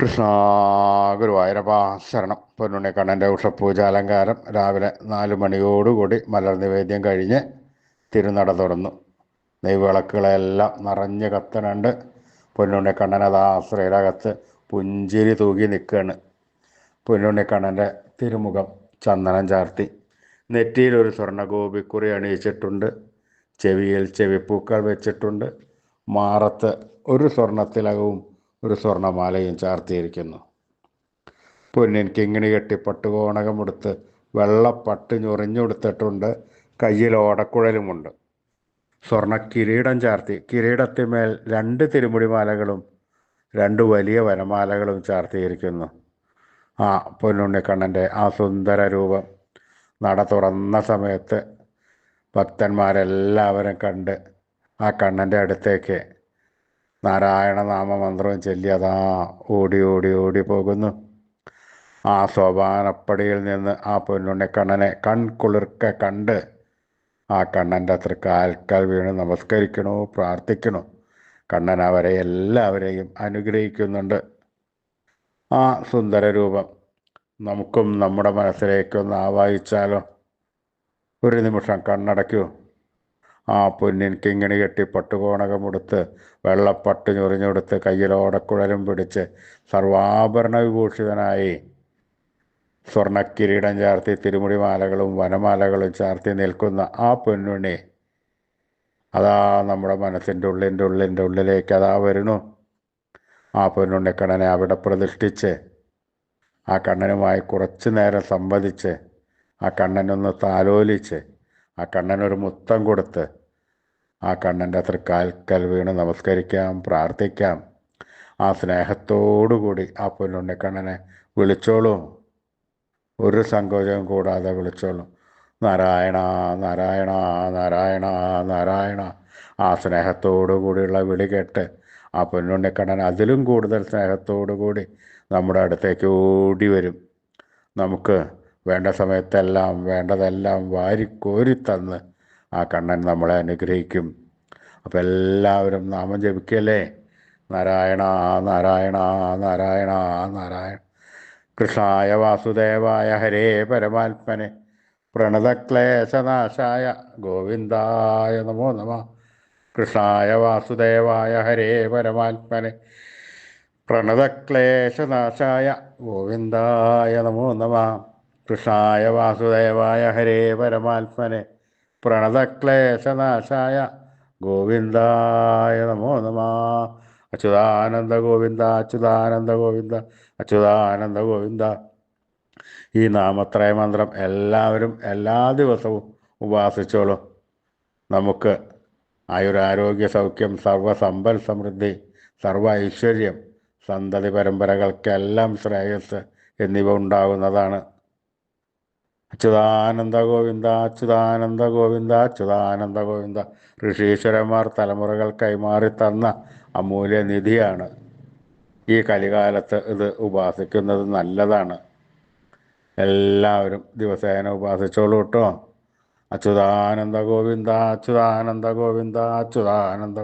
കൃഷ്ണ ഗുരുവായൂരപ്പ ശരണം. പൊന്നുണ്ണിക്കണ്ണന്റെ ഉഷപൂജ അലങ്കാരം രാവിലെ നാല് മണിയോടുകൂടി മലർ നിവേദ്യം കഴിഞ്ഞ് തിരുനട തുറന്നു. നെയ്വിളക്കുകളെല്ലാം നിറഞ്ഞ് പൊന്നുണ്ണിക്കണ്ണൻ അത് ശ്രീരകത്ത് പുഞ്ചിരി തൂകി നിൽക്കുകയാണ്. പൊന്നുണ്ണിക്കണ്ണന്റെ തിരുമുഖം ചന്ദനം ചാർത്തി. നെറ്റിയിൽ ഒരു സ്വർണ ഗോപിക്കുറി അണിയിച്ചിട്ടുണ്ട്. ചെവിയിൽ ചെവിപ്പൂക്കൾ വെച്ചിട്ടുണ്ട്. മാറത്ത് ഒരു സ്വർണത്തിലകവും ഒരു സ്വർണമാലയും ചാർത്തിയിരിക്കുന്നു. പൊന്നിൻ കിങ്ങിണി കെട്ടി പട്ടുകോണകമെടുത്ത് വെള്ളപ്പട്ട് ഞൊറിഞ്ഞെടുത്തിട്ടുണ്ട്. കയ്യിൽ ഓടക്കുഴലുമുണ്ട്. സ്വർണ കിരീടം ചാർത്തി കിരീടത്തിന്മേൽ രണ്ട് തിരുമുടിമാലകളും രണ്ട് വലിയ വനമാലകളും ചാർത്തിയിരിക്കുന്നു. ആ പൊന്നുണ്ണിക്കണ്ണന്റെ ആ സുന്ദര രൂപം നട തുറന്ന സമയത്ത് ഭക്തന്മാരെല്ലാവരും കണ്ട് ആ കണ്ണന്റെ അടുത്തേക്ക് നാരായണ നാമമന്ത്രവും ചൊല്ലി അതാ ഓടി ഓടി ഓടി പോകുന്നു. ആ സോപാനപ്പടിയിൽ നിന്ന് ആ പൊന്നുണ്ണിക്കണ്ണനെ കൺകുളിർക്ക കണ്ട് ആ കണ്ണന്റെ അത്ര കാൽക്കാൽ വീണ് നമസ്കരിക്കണോ പ്രാർത്ഥിക്കണോ. കണ്ണൻ അവരെ എല്ലാവരെയും അനുഗ്രഹിക്കുന്നുണ്ട്. ആ സുന്ദര രൂപം നമുക്കും നമ്മുടെ മനസ്സിലേക്കൊന്ന് ആവാഹിച്ചാലോ? ഒരു നിമിഷം കണ്ണടയ്ക്കൂ. ആ പൊന്നിൻ കിങ്ങിണി കെട്ടി പട്ടുകോണകമെടുത്ത് വെള്ളപ്പട്ട് ഞൊറിഞ്ഞെടുത്ത് കയ്യിലോടക്കുഴലും പിടിച്ച് സർവാഭരണ വിഭൂഷിതനായി സ്വർണക്കിരീടം ചാർത്തി തിരുമുടിമാലകളും വനമാലകളും ചാർത്തി നിൽക്കുന്ന ആ പൊന്നുണ്ണി അതാ നമ്മുടെ മനസ്സിന്റെ ഉള്ളിന്റെ ഉള്ളിന്റെ ഉള്ളിലേക്ക് അതാ വരുന്നു. ആ പൊന്നുണ്ണിക്കണ്ണനെ അവിടെ പ്രതിഷ്ഠിച്ച് ആ കണ്ണനുമായി കുറച്ചു നേരം സംവദിച്ച് ആ കണ്ണനൊന്ന് താലോലിച്ച് ആ കണ്ണനൊരു മുത്തം കൊടുത്ത് ആ കണ്ണന്റെ അത്ര കാൽക്കൽ വീണ് നമസ്കരിക്കാം പ്രാർത്ഥിക്കാം. ആ സ്നേഹത്തോടുകൂടി ആ പൊന്നുണ്ണിക്കണ്ണനെ വിളിച്ചോളൂ. ഒരു സങ്കോചവും കൂടാതെ വിളിച്ചോളൂ. നാരായണ നാരായണ നാരായണ നാരായണ. ആ സ്നേഹത്തോടു കൂടിയുള്ള വിളി കേട്ട് ആ പൊന്നുണ്ണിക്കണ്ണൻ അതിലും കൂടുതൽ സ്നേഹത്തോടു കൂടി നമ്മുടെ അടുത്തേക്ക് ഓടി വരും. നമുക്ക് വേണ്ട സമയത്തെല്ലാം വേണ്ടതെല്ലാം വാരിക്കോരി തന്ന് ആ കണ്ണൻ നമ്മളെ അനുഗ്രഹിക്കും. അപ്പം എല്ലാവരും നാമം ജപിക്കല്ലേ? നാരായണ നാരായണ നാരായണ നാരായണ. കൃഷ്ണായ വാസുദേവായ ഹരേ പരമാത്മനെ. പ്രണതക്ലേശനാശായ ഗോവിന്ദായ നമോ നമ. കൃഷ്ണായ വാസുദേവായ ഹരേ പരമാത്മനെ. പ്രണതക്ലേശനാശായ ഗോവിന്ദായ നമോ നമ. കൃഷ്ണായ വാസുദേവായ ഹരേ പരമാത്മനെ. പ്രണതക്ലേശനാശായ ഗോവിന്ദായ നമോ നമ. അച്യുതാനന്ദ ഗോവിന്ദ അച്യുതാനന്ദ ഗോവിന്ദ അച്യുതാനന്ദ ഗോവിന്ദ. ഈ നാമത്രയ മന്ത്രം എല്ലാവരും എല്ലാ ദിവസവും ഉപാസിച്ചോളൂ. നമുക്ക് ആയുരാരോഗ്യ സൗഖ്യം സർവസമ്പൽ സമൃദ്ധി സർവ ഐശ്വര്യം സന്തതി പരമ്പരകൾക്കെല്ലാം ശ്രേയസ് എന്നിവ ഉണ്ടാകുന്നതാണ് അച്യുതാനന്ദ ഗോവിന്ദ അച്യുതാനന്ദ ഗോവിന്ദ അച്യുതാനന്ദ ഗോവിന്ദ ഋഷീശ്വരന്മാർ തലമുറകൾ കൈമാറി തന്ന അമൂല്യ നിധിയാണ്. ഈ കലികാലത്ത് ഇത് ഉപാസിക്കുന്നത് നല്ലതാണ്. എല്ലാവരും ദിവസേന ഉപാസിച്ചോളൂ കേട്ടോ. അച്യുതാനന്ദ ഗോവിന്ദ അച്യുതാനന്ദ ഗോവിന്ദ അച്യുതാനന്ദ